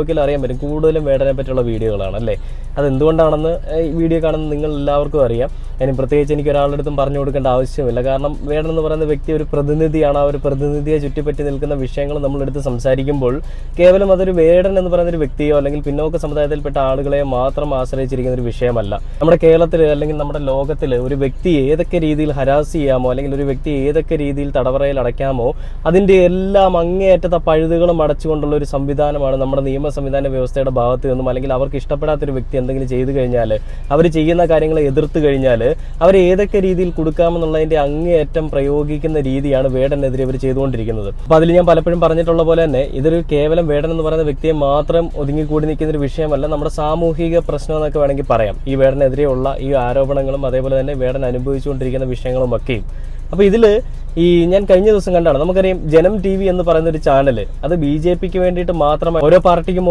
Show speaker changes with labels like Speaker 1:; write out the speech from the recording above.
Speaker 1: ഒരിക്കലും അറിയാൻ പറ്റും. കൂടുതലും വേടനെ പറ്റിയുള്ള വീഡിയോകളാണ് അല്ലേ? അത് എന്തുകൊണ്ടാണെന്ന് ഈ വീഡിയോ കാണുന്ന നിങ്ങൾ എല്ലാവർക്കും അറിയാം. ഇനി പ്രത്യേകിച്ച് എനിക്ക് ഒരാളുടെ അടുത്തും പറഞ്ഞു കൊടുക്കേണ്ട ആവശ്യമില്ല. കാരണം വേടൻ എന്ന് പറയുന്ന വ്യക്തി ഒരു പ്രതിനിധിയാണ്. ആ ഒരു പ്രതിനിധിയെ ചുറ്റിപ്പറ്റി നിൽക്കുന്ന വിഷയങ്ങൾ നമ്മളെടുത്ത് സംസാരിക്കുമ്പോൾ കേവലം അതൊരു വേടൻ എന്ന് പറയുന്ന ഒരു വ്യക്തിയോ അല്ലെങ്കിൽ പിന്നോക്ക സമുദായത്തിൽപ്പെട്ട ആളുകളെ മാത്രം ആശ്രയിച്ചിരിക്കുന്ന ഒരു വിഷയമല്ല. നമ്മുടെ കേരളത്തിൽ അല്ലെങ്കിൽ നമ്മുടെ ലോകത്തിൽ ഒരു വ്യക്തിയെ ഏതൊക്കെ രീതിയിൽ ഹരാസ് ചെയ്യാമോ അല്ലെങ്കിൽ ഒരു വ്യക്തി ഏതൊക്കെ രീതിയിൽ തടവറയിൽ അടയ്ക്കാമോ അതിന്റെ എല്ലാം അങ്ങേയറ്റത്തെ പഴുതുകളും അടച്ചുകൊണ്ടുള്ള ഒരു സംവിധാനമാണ് നമ്മുടെ നിയമ സംവിധാന വ്യവസ്ഥയുടെ ഭാഗത്ത് നിന്നും അല്ലെങ്കിൽ അവർക്ക് ഇഷ്ടപ്പെടാത്തൊരു വ്യക്തി എന്തെങ്കിലും ചെയ്തു കഴിഞ്ഞാൽ അവർ ചെയ്യുന്ന കാര്യങ്ങളെ എതിർത്ത് കഴിഞ്ഞാൽ അവർ ഏതൊക്കെ രീതിയിൽ കൊടുക്കാമെന്നുള്ളതിന്റെ അങ്ങേയറ്റം പ്രയോഗിക്കുന്ന രീതിയാണ് വേടനെതിരെ ഇവർ ചെയ്തുകൊണ്ടിരിക്കുന്നത്. അപ്പോൾ അതിൽ ഞാൻ പലപ്പോഴും പറഞ്ഞിട്ടുള്ള പോലെ തന്നെ ഇതൊരു കേവലം വേടൻ എന്ന് പറയുന്ന വ്യക്തിയെ മാത്രം ഒതുങ്ങിക്കൂടി നിൽക്കുന്ന ഒരു വിഷയമല്ല നമ്മുടെ സാമൂഹിക പ്രശ്നം എന്നൊക്കെ വേണമെങ്കിൽ പറയാം. ഈ വേടനെതിരെയുള്ള ഈ ആരോപണങ്ങളും അതേപോലെ തന്നെ വേടൻ അനുഭവിച്ചുകൊണ്ടിരിക്കുന്ന വിഷയങ്ങളും ഒക്കെയും അപ്പോൾ ഇതിൽ ഈ ഞാൻ കഴിഞ്ഞ ദിവസം കണ്ടാണ് നമുക്കറിയാം ജനം ടി വി എന്ന് പറയുന്ന ഒരു ചാനൽ അത് ബി ജെ പിക്ക് വേണ്ടിയിട്ട് മാത്രമായി ഓരോ പാർട്ടിക്കും